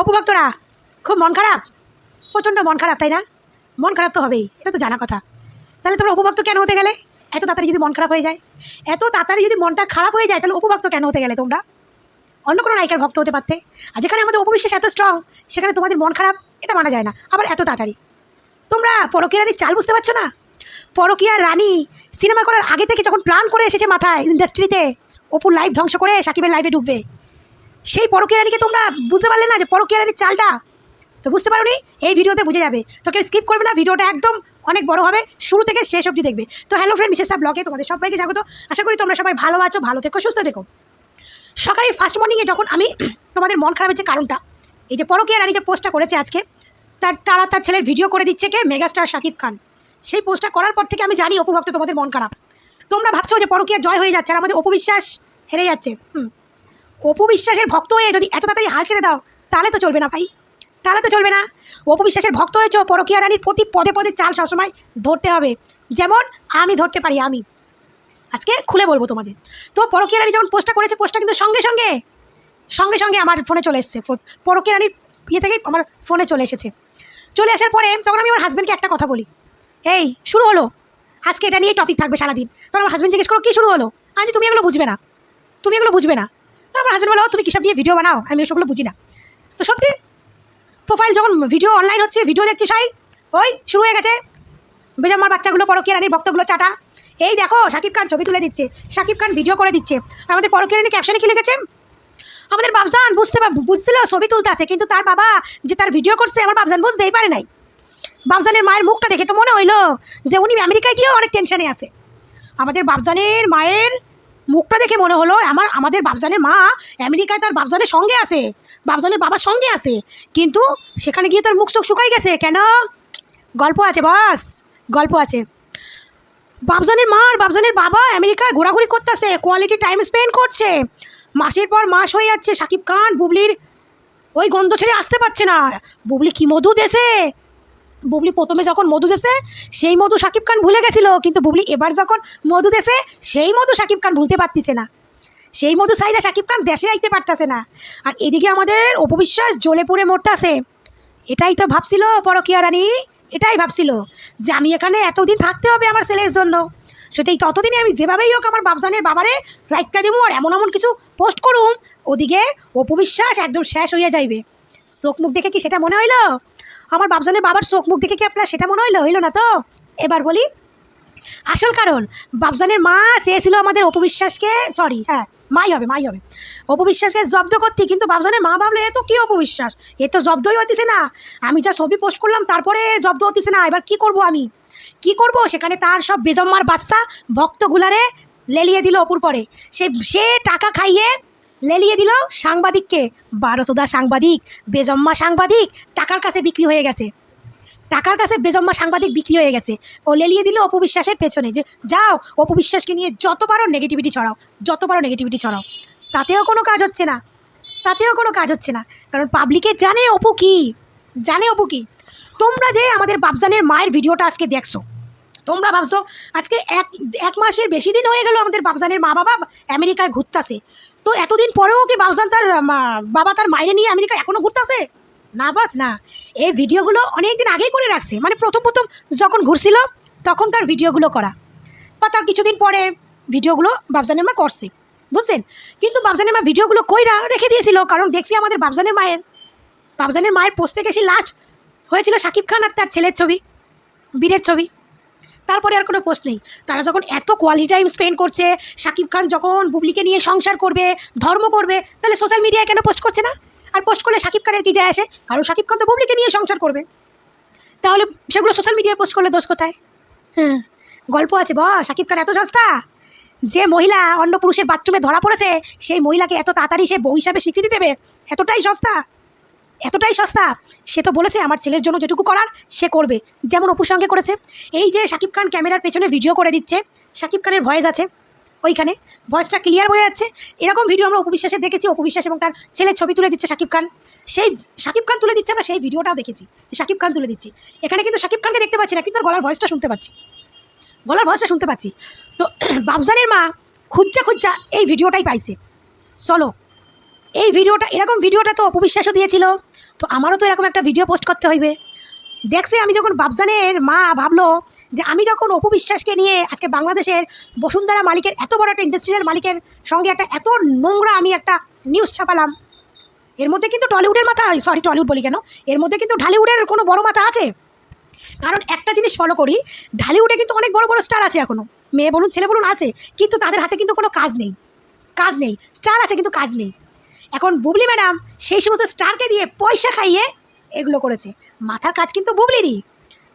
অপভক্তরা খুব মন খারাপ? প্রচণ্ড মন খারাপ, তাই না? মন খারাপ তো হবেই, এটা তো জানা কথা। তাহলে তোমরা উপভক্ত কেন হতে গেলে? এত তাড়াতাড়ি যদি মন খারাপ হয়ে যায়, এত তাড়াতাড়ি যদি মনটা খারাপ হয়ে যায়, তাহলে উপভক্ত কেন হতে গেলে তোমরা? অন্য কোনো নায়িকার ভক্ত হতে পারতে। আর যেখানে আমাদের অপবিশ্বাস এত স্ট্রং সেখানে তোমাদের মন খারাপ, এটা মানা যায় না। আবার এত তাড়াতাড়ি। তোমরা পরকীয়া রানীর চাল বুঝতে পারছ না? পরকীয়া রানী সিনেমা করার আগে থেকে যখন প্ল্যান করে এসেছে মাথায় ইন্ডাস্ট্রিতে অপুর লাইভ ধ্বংস করে সাকিবের লাইভে ঢুকবে। সেই পরকীয়া রানীকে তোমরা বুঝতে পারলে না যে পরকীয়া রানীর চালটা? তো বুঝতে পারো এই ভিডিওতে বুঝে যাবে। তো কেউ স্কিপ করবে না, ভিডিওটা একদম অনেক বড় হবে, শুরু থেকে শেষ অবধি দেখবে। তো হ্যালো ফ্রেন্ড বিশেষ ব্লগে তোমাদের সবাইকে স্বাগত। আশা করি তোমরা সবাই ভালো আছো, ভালো থেকো, সুস্থ থেকো। সকালে ফার্স্ট মর্নিংয়ে যখন আমি তোমাদের মন খারাপের যে কারণটা, এই যে পরকীয়া রানী যে পোস্টটা করেছে আজকে, তার তারা তার ছেলের ভিডিও করে দিচ্ছে কে? মেগাস্টার শাকিব খান সেই পোস্টটা করার পর থেকে আমি জানি অপুভক্ত তোমাদের মন খারাপ। তোমরা ভাবছ যে পরকীয়া জয় হয়ে যাচ্ছে আর আমাদের অপবিশ্বাস হেরে যাচ্ছে। হুম। অপবিশ্বাসের ভক্ত হয়ে যদি এত তাড়াতাড়ি হাল ছেড়ে দাও, তাহলে তো চলবে না ভাই। তাহলে তো চলবে না। অপবিশ্বাসের ভক্ত হয়েছ, পরকীয়া রানীর প্রতি পদে পদে চাল সবসময় ধরতে হবে। যেমন আমি ধরতে পারি, আমি। আজকে খুলে বলব তোমাদের। তো পরকীয়া রানী যখন পোস্টটা করেছে, পোস্টটা কিন্তু সঙ্গে সঙ্গে সঙ্গে সঙ্গে আমার ফোনে চলে এসেছে। পরকীয়া রানীর ইয়ে থেকে আমার ফোনে চলে এসেছে। চলে আসার পরে তখন আমি আমার হাজব্যান্ডকে একটা কথা বলি। এই, শুরু হলো। আজকে এটা নিয়ে টপিক থাকবে সারাদিন। তখন আমার হাজব্যান্ড জিজ্ঞেস করো কী শুরু হলো? আজ তুমি এগুলো বুঝবে না। তুমি এগুলো বুঝবে না। তখন আমার হাজব্যান্ড বলো তুমি কিসব নিয়ে ভিডিও বানাও? আমি ওসবগুলো বুঝি না। তো সত্যি প্রোফাইল যখন ভিডিও অনলাইন হচ্ছে ভিডিও দেখছি সাই ওই, শুরু হয়ে গেছে। বেজাম্মার বাচ্চাগুলো, পরকীয়া রানীর ভক্তগুলো, চাটা? এই দেখো, শাকিব খান ছবি তুলে দিচ্ছে, শাকিব খান ভিডিও করে দিচ্ছে। আমাদের পরকীয়া রানী ক্যাপশনে কি লিখেছে? আমাদের বাবজান বুঝতে বুঝছিল, ছবি তুলতে আসে, কিন্তু তার বাবা যে তার ভিডিও করছে, আমার বাবজান বুঝতেই পারে নাই। বাবজানের মায়ের মুখটা দেখে তো মনে হইল যে উনি আমেরিকায় গিয়েও অনেক টেনশনে আছে। আমাদের বাবজানের মায়ের মুখটা দেখে মনে হলো, আমার, আমাদের বাবজানের মা আমেরিকায় তার বাবজানের সঙ্গে আছে বাবজানের বাবার সঙ্গে আছে, কিন্তু সেখানে গিয়ে তার মুখ চোখ শুকাই গেছে, কেন? গল্প আছে, বস, গল্প আছে। বাবজানের মা আর বাবজানের বাবা আমেরিকায় ঘোরাঘুরি করতেছে কোয়ালিটি টাইম স্পেন্ড করছে, মাসের পর মাস হয়ে যাচ্ছে, সাকিব খান, বুবলির ওই গন্ধ ছেড়ে আসতে পারছে না, বুবলি কি মধু দেশে বুবলি প্রথমে যখন মধু দেশে সেই মধু সাকিব খান ভুলে গেছিল। কিন্তু বুবলি এবার যখন মধু দেশে সেই মধু সাকিব খান ভুলতে পারতিছে না। সেই মধু সাইডা সাকিব খান দেশে আইতে পারতেছে না। আর এদিকে আমাদের অপবিশ্বাস জ্বলে পুড়ে মরতাছে এটাই তো ভাবছিল পরকিয়া রানী, এটাই ভাবছিল যে আমি এখানে এতদিন থাকতে হবে আমার ছেলের জন্য। সেটাই ততদিনে আমি যেভাবেই হোক আমার বাবজানের বাবারে লাইকটা দেবো আর এমন এমন কিছু পোস্ট করুম, ওদিকে অপবিশ্বাস একদম শেষ হইয়া যাইবে। চোখ মুখ দেখে কি সেটা মনে হইল? আমার বাবজানের বাবার চোখ মুখ দেখে কি আপনার সেটা মনে হইল? হইল না তো? এবার বলি, আসল কারণ বাবজানের মা চেয়েছিল আমাদের অপবিশ্বাসকে সরি হ্যাঁ মাই হবে মাই হবে, অপবিশ্বাসকে জব্দ করতে, কিন্তু বাবজানের মা ভাবলে, এ তো কী অপবিশ্বাস? এ তো জব্দই হতিছে না। আমি যা ছবি পোস্ট করলাম, তারপরে জব্দ হতিছে না। এবার কি করব আমি? কি করব? সেখানে তার সব বেজম্মার বাচ্চা ভক্তগুলারে লেলিয়ে দিল অপুর পরে। সে সে টাকা খাইয়ে লেলিয়ে দিল সাংবাদিককে। বারোশোদা সাংবাদিক, বেজম্মা সাংবাদিক টাকার কাছে বিক্রি হয়ে গেছে। টাকার কাছে বেজম্মা সাংবাদিক বিক্রি হয়ে গেছে। ও লেলিয়ে দিল অপবিশ্বাসের পেছনে যে, যাও অপবিশ্বাসকে নিয়ে যত পারো নেগেটিভিটি ছড়াও, যত পারো নেগেটিভিটি ছড়াও। তাতেও কোনো কাজ হচ্ছে না। তাতেও কোনো কাজ হচ্ছে না। কারণ পাবলিকে জানে অপু কি? জানে অপু কি? তোমরা যে আমাদের বাবজানের মায়ের ভিডিওটা আজকে দেখছ তোমরা ভাবছ আজকে এক এক মাসের বেশি দিন হয়ে গেল আমাদের বাবজানের মা বাবা আমেরিকায় ঘুরতাছে। তো এতদিন পরেও কি বাবজান তার বাবা তার মায়ের নিয়ে আমেরিকা এখনও ঘুরতাছে? না বাস, না। এই ভিডিওগুলো অনেক দিন আগেই করে রাখছে। মানে প্রথম প্রথম যখন ঘুরছিল, তখনকার ভিডিওগুলো করা। বা তার কিছুদিন পরে ভিডিওগুলো বাবজানের মা করছে। বুঝছেন? কিন্তু বাবজানের মা ভিডিওগুলো কইরা রেখে দিয়েছিল, কারণ দেখছি আমাদের বাবজানের মায়ের বাবজানের মায়ের পোস্ট এসে লাস্ট হয়েছিল শাকিব খান আর তার ছেলের ছবি, বীরের ছবি। তারপরে আর কোনো পোস্ট নেই। তারা যখন এত কোয়ালিটি টাইম স্পেন্ড করছে শাকিব খান যখন বুবলিকে নিয়ে সংসার করবে, ধর্ম করবে, তাহলে সোশ্যাল মিডিয়ায় কেন পোস্ট করছে না? আর পোস্ট করলে শাকিব খানের কি যায় আসে? কারণ শাকিব খান তো বুবলিকে নিয়ে সংসার করবে। তাহলে সেগুলো সোশ্যাল মিডিয়ায় পোস্ট করলে দোষ কোথায়? হ্যাঁ গল্প আছে বা শাকিব খান এত সস্তা? যে মহিলা অন্য পুরুষের বাথরুমে ধরা পড়েছে, সেই মহিলাকে এত তাড়াতাড়ি সে বউ হিসাবে স্বীকৃতি দেবে? এতটাই সস্তা? এতটাই সস্তা। সে তো বলেছে আমার ছেলের জন্য যেটুকু করার, সে করবে। যেমন অপুর সঙ্গে করেছে। এই যে শাকিব খান ক্যামেরার পেছনে ভিডিও করে দিচ্ছে, শাকিব খানের ভয়েস আছে ওইখানে। ভয়েসটা ক্লিয়ার হয়ে যাচ্ছে। এরকম ভিডিও আমরা অপবিশ্বাসে দেখেছি। অপবিশ্বাস এবং তার ছেলের ছবি তুলে দিচ্ছে শাকিব খান। সেই শাকিব খান তুলে দিচ্ছে আমরা সেই ভিডিওটাও দেখেছি, যে শাকিব খান তুলে দিচ্ছি। এখানে কিন্তু শাকিব খানকে দেখতে পাচ্ছি না, কিন্তু গলার ভয়েসটা শুনতে পাচ্ছি। গলার ভয়েসটা শুনতে পাচ্ছি। তো বাবজানের মা খুঁজা খুঁজা এই ভিডিওটাই পাইছে। চলো, এই ভিডিওটা এরকম ভিডিওটা তো অপবিশ্বাসও দিয়েছিল। তো আমারও তো এরকম একটা ভিডিও পোস্ট করতে হইবে। দেখছে, আমি যখন বাবজানের মা ভাবলো যে আমি যখন অপু বিশ্বাসকে নিয়ে আজকে বাংলাদেশের বসুন্ধরা মালিকের এত বড় একটা ইন্ডাস্ট্রিয়াল মালিকের সঙ্গে একটা এত নোংরা আমি একটা নিউজ ছাপালাম, এর মধ্যে কিন্তু টলিউডের মাথা সরি টলিউড বলি কেন? এর মধ্যে কিন্তু ঢালিউডের কোনো বড় মাথা আছে। কারণ একটা জিনিস ফলো করি, ঢালিউডে কিন্তু অনেক বড় বড় স্টার আছে এখনও মেয়ে বলুন, ছেলে বলুন আছে, কিন্তু তাদের হাতে কিন্তু কোনো কাজ নেই। কাজ নেই। স্টার আছে, কিন্তু কাজ নেই। এখন বুবলি ম্যাডাম সেই সমস্ত স্টারকে দিয়ে পয়সা খাইয়ে এগুলো করেছে। মাথার কাজ কিন্তু বুবলিরই।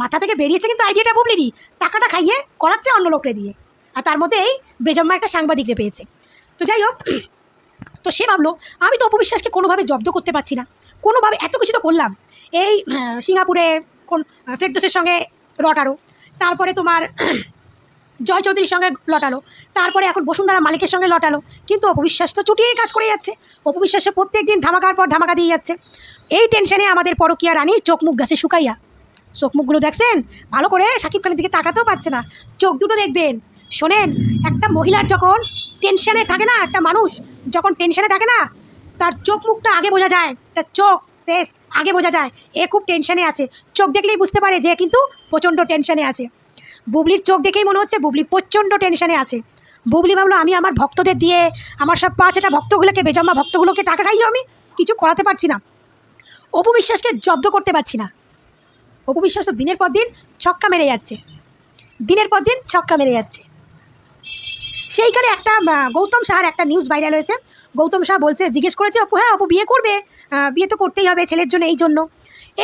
মাথা থেকে বেরিয়েছে কিন্তু আইডিয়াটা বুবলিরই। টাকাটা খাইয়ে করাচ্ছে অন্য লোকরে দিয়ে। আর তার মধ্যে এই বেজম্মা একটা সাংবাদিকরে পেয়েছে। তো যাই হোক, তো সে ভাবলো, আমি তো অপবিশ্বাসকে কোনোভাবে জব্দ করতে পারছি না। কোনোভাবে এত কিছু তো করলাম। এই সিঙ্গাপুরে কোন ফেরদোসের সঙ্গে লটারো তারপরে তোমার জয় চৌধুরীর সঙ্গে লটালো। তারপরে এখন বসুন্ধরা মালিকের সঙ্গে লটালো। কিন্তু অপবিশ্বাস তো চুটিয়েই কাজ করে যাচ্ছে। অপবিশ্বাসে প্রত্যেক দিন ধামাকার পর ধামাকা দিয়ে যাচ্ছে। এই টেনশনে আমাদের পরকীয়া রানীর চোখ মুখ গাছে শুকাইয়া। চোখ মুখগুলো দেখছেন? ভালো করে সাকিব খানের দিকে তাকাতেও পাচ্ছে না। চোখ দুটো দেখবেন। শোনেন, একটা মহিলার যখন টেনশনে থাকে না, একটা মানুষ যখন টেনশনে থাকে না, তার চোখ মুখটা আগে বোঝা যায়। তার চোখ ফেস আগে বোঝা যায়। এ খুব টেনশনে আছে। চোখ দেখলেই বুঝতে পারে যে কিন্তু প্রচণ্ড টেনশনে আছে। বুবলির চোখ দেখেই মনে হচ্ছে বুবলি প্রচণ্ড টেনশনে আছে। বুবলি ভাবলো, আমি আমার ভক্তদের দিয়ে, আমার সব পাঁচটা ভক্তগুলোকে, বেজম্মা ভক্তগুলোকে টাকা খাইও আমি কিছু করাতে পারছি না। অপু বিশ্বাসকে জব্দ করতে পারছি না। অপু বিশ্বাস তো দিনের পর দিন ছক্কা মেরে যাচ্ছে। দিনের পর দিন ছক্কা মেরে যাচ্ছে। সেইখানে একটা গৌতম সাহার একটা নিউজ ভাইরাল হয়েছে। গৌতম শাহ বলছে, জিজ্ঞেস করেছে অপু হ্যাঁ অপু বিয়ে করবে? বিয়ে তো করতেই হবে ছেলের জন্য এই জন্য।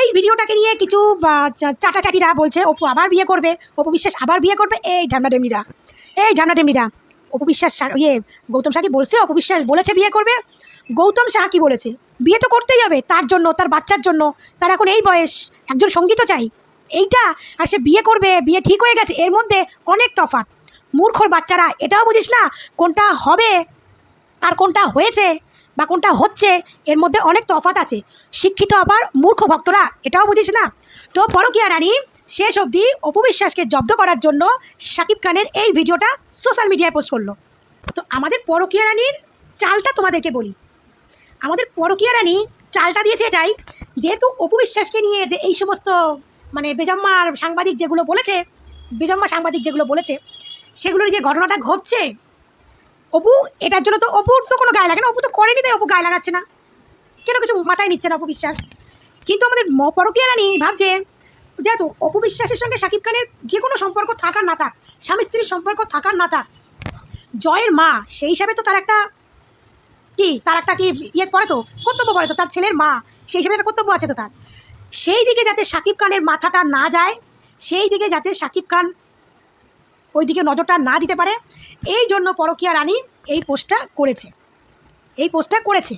এই ভিডিওটাকে নিয়ে কিছু চাটাচাটিরা বলছে, অপু আবার বিয়ে করবে, অপু বিশ্বাস আবার বিয়ে করবে, এই ঢামনাডেমনিরা এই ঢামনাডেমনিরা অপু বিশ্বাস ইয়ে গৌতম কি বলছে, অপু বিশ্বাস বলেছে বিয়ে করবে? গৌতম শাহ কি বলেছে? বিয়ে তো করতেই হবে, তার জন্য, তার বাচ্চার জন্য, তার এখন এই বয়স, একজন সংগীত চাই। এইটা, আর সে বিয়ে করবে, বিয়ে ঠিক হয়ে গেছে, এর মধ্যে অনেক তফাৎ। মূর্খর বাচ্চারা, এটাও বুঝিস না, কোনটা হবে, আর কোনটা হয়েছে বা কোনটা হচ্ছে, এর মধ্যে অনেক তফাৎ আছে। শিক্ষিত আবার মূর্খ ভক্তরা এটাও বুঝিস না? তো পরকিয়া রানী, শেষ অবধি অপবিশ্বাসকে জব্দ করার জন্য শাকিব খানের এই ভিডিওটা সোশ্যাল মিডিয়ায় পোস্ট করল। তো আমাদের পরকিয়া রানীর চালটা তোমাদেরকে বলি। আমাদের পরকিয়া রানী চালটা দিয়েছে এটাই, যেহেতু অপবিশ্বাসকে নিয়ে যে এই সমস্ত মানে বেজম্মার সাংবাদিক যেগুলো বলেছে, বেজম্মা সাংবাদিক যেগুলো বলেছে, সেগুলোর যে ঘটনাটা ঘটছে অপু, এটার জন্য তো অপুর তো কোনো গায়ে লাগে না। অপু তো করেনি তাই অপু গায়ে লাগাচ্ছে না। কেন কিছু মাথায় নিচ্ছে না অপু বিশ্বাস? কিন্তু আমাদের ম- পরকীয়া রানী ভাবছে, যেহেতু অপু বিশ্বাসের সঙ্গে শাকিব খানের যে কোনো সম্পর্ক থাকার না থাক স্বামী স্ত্রীর সম্পর্ক থাকার না থাক জয়ের মা, সেই হিসাবে তো তার একটা কি, তার একটা কি ইয়ে পড়ে তো, কর্তব্য পড়ে তো, তার ছেলের মা, সেই হিসাবে একটা কর্তব্য আছে তো তার। সেই দিকে যাতে শাকিব খানের মাথাটা না যায়, সেই দিকে যাতে শাকিব খান ওই দিকে নজরটা না দিতে পারে। এই জন্য পরকীয়া রানী এই পোস্টটা করেছে। এই পোস্টটা করেছে।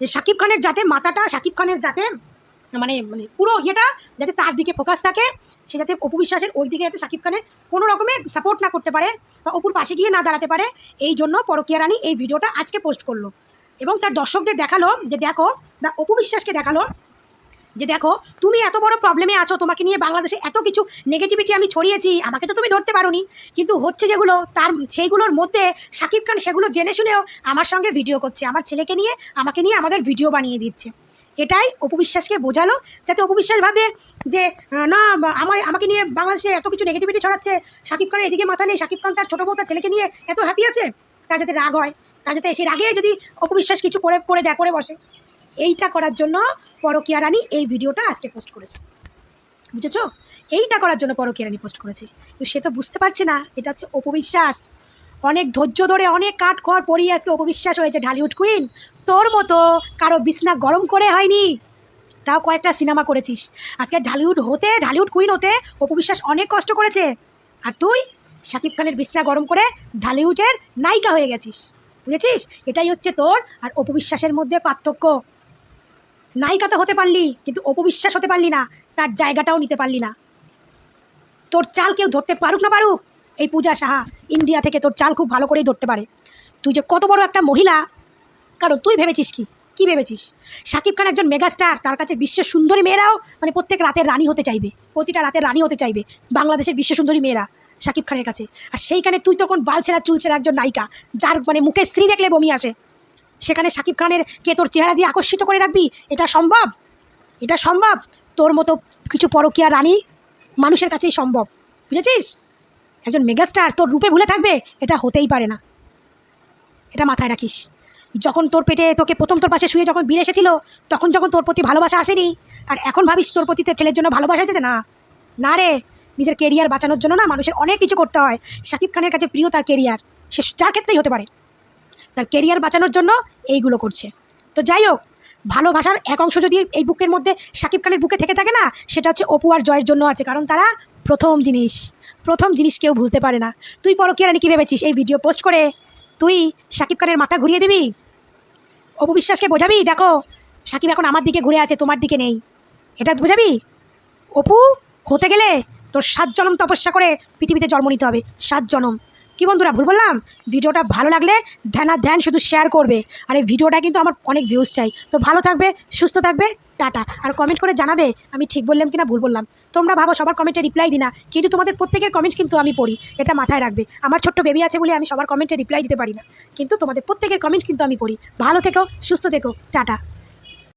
যে শাকিব খানের যাতে মাথাটা, শাকিব খানের যাতে মানে মানে পুরো ইয়েটা যাতে তার দিকে ফোকাস থাকে, সে যাতে অপু বিশ্বাসের ওই দিকে যাতে শাকিব খানের কোনো রকমে সাপোর্ট না করতে পারে বা অপুর পাশে গিয়ে না দাঁড়াতে পারে এই জন্য পরকীয়া রানী এই ভিডিওটা আজকে পোস্ট করল। এবং তার দর্শকদের দেখাল যে দেখো বা অপু বিশ্বাসকে দেখাল যে দেখো, তুমি এত বড় প্রবলেমে আছো, তোমাকে নিয়ে বাংলাদেশে এত কিছু নেগেটিভিটি আমি ছড়িয়েছি, আমাকে তো তুমি ধরতে পারোনি। কিন্তু হচ্ছে যেগুলো, তার, সেইগুলোর মধ্যে শাকিব খান সেগুলো জেনে শুনেও আমার সঙ্গে ভিডিও করছে, আমার ছেলেকে নিয়ে, আমাকে নিয়ে আমাদের ভিডিও বানিয়ে দিচ্ছে। এটাই অপবিশ্বাসকে বোঝালো, যাতে অপবিশ্বাস ভাবে যে না, আমার, আমাকে নিয়ে বাংলাদেশে এত কিছু নেগেটিভিটি ছড়াচ্ছে শাকিব খানের এদিকে মাথা নেই শাকিব খান তার ছোটো বউ তার ছেলেকে নিয়ে এত হ্যাপি আছে? তার যাতে রাগ হয়, তার যাতে সে রাগে যদি অপবিশ্বাস কিছু করে করে দেয়, করে বসে। এইটা করার জন্য পরকিয়া রানী এই ভিডিওটা আজকে পোস্ট করেছে। বুঝেছ? এইটা করার জন্য পরকিয়া রানী পোস্ট করেছে। কিন্তু সে তো বুঝতে পারছে না, এটা হচ্ছে অপবিশ্বাস। অনেক ধৈর্য ধরে অনেক কাঠ খড় পরিয়ে আজকে অপবিশ্বাস হয়েছে ঢালিউড কুইন তোর মতো কারও বিছনা গরম করে হয়নি। তাও কয়েকটা সিনেমা করেছিস। আজকে ঢালিউড হতে, ঢালিউড কুইন হতে অপবিশ্বাস অনেক কষ্ট করেছে। আর তুই শাকিব খানের বিছনা গরম করে ঢালিউডের নায়িকা হয়ে গেছিস। বুঝেছিস? এটাই হচ্ছে তোর আর অপবিশ্বাসের মধ্যে পার্থক্য। নায়িকা তো হতে পারলি, কিন্তু অপবিশ্বাস হতে পারলি না, তার জায়গাটাও নিতে পারলি না। তোর চাল কেউ ধরতে পারুক না পারুক? এই পূজা সাহা, ইন্ডিয়া থেকে তোর চাল খুব ভালো করেই ধরতে পারে। তুই যে কত বড় একটা মহিলা, কারণ তুই ভেবেছিস কি? কি ভেবেছিস? শাকিব খান একজন মেগাস্টার, তার কাছে বিশ্বের সুন্দরী মেয়েরাও মানে প্রত্যেক রাতের রানী হতে চাইবে, প্রতিটা রাতের রানী হতে চাইবে, বাংলাদেশের বিশ্ব সুন্দরী মেয়েরা শাকিব খানের কাছে। আর সেইখানে তুই তখন বাল বালছেরা চুলছেরা একজন নায়িকা, যার মানে মুখে স্ত্রী দেখলে বমি আসে। সেখানে শাকিব খানের কে তোর চেহারা দিয়ে আকর্ষিত করে রাখবি? এটা সম্ভব? এটা সম্ভব? তোর মতো কিছু পরকীয়া রানী মানুষের কাছেই সম্ভব। বুঝেছিস? একজন মেগাস্টার তোর রূপে ভুলে থাকবে, এটা হতেই পারে না। এটা মাথায় রাখিস। যখন তোর পেটে তোকে প্রথম তোর পাশে শুয়ে যখন বীর এসেছিল, তখন যখন তোর প্রতি ভালোবাসা আসেনি, আর এখন ভাবিস তোর প্রতি ছেলের জন্য ভালোবাসা এসেছে না? না রে, নিজের কেরিয়ার বাঁচানোর জন্য না মানুষের অনেক কিছু করতে হয়। শাকিব খানের কাছে প্রিয় তার কেরিয়ার সে, যার ক্ষেত্রেই হতে পারে। তার কেরিয়ার বাঁচানোর জন্য এইগুলো করছে। তো যাই হোক ভালোবাসার এক অংশ যদি এই বুকের মধ্যে শাকিব খানের বুকে থেকে থাকে না, সেটা হচ্ছে অপু আর জয়ের জন্য আছে, কারণ তারা প্রথম জিনিস প্রথম জিনিস কেউ ভুলতে পারে না। তুই পরকীয়া রানী কী ভেবেছিস? এই ভিডিও পোস্ট করে তুই শাকিব খানের মাথা ঘুরিয়ে দিবি? অপু বিশ্বাসকে বোঝাবি? দেখো, সাকিব এখন আমার দিকে ঘুরে আছে, তোমার দিকে নেই। এটা বোঝাবি? অপু, হতে গেলে তোর সাত জনম তপস্যা করে পৃথিবীতে জন্ম নিতে হবে। সাত জনম। কি বন্ধুরা, ভুল বললাম? ভিডিওটা ভালো লাগলে ধ্যান ধ্যান শুধু শেয়ার করবে। আর এই ভিডিওটা কিন্তু আমার অনেক ভিউজ চাই। তো ভালো থাকবে, সুস্থ থাকবে, টাটা। আর কমেন্ট করে জানাবে আমি ঠিক বললাম কিনা, ভুল বললাম। তোমরা ভাবো সবার কমেন্টে রিপ্লাই দিই না কিন্তু তোমাদের প্রত্যেকের কমেন্ট কিন্তু আমি পড়ি। এটা মাথায় রাখবে। আমার ছোট্ট বেবি আছে বলে আমি সবার কমেন্টে রিপ্লাই দিতে পারি না। কিন্তু তোমাদের প্রত্যেকের কমেন্ট কিন্তু আমি পড়ি। ভালো থেকো, সুস্থ থেকো, টাটা।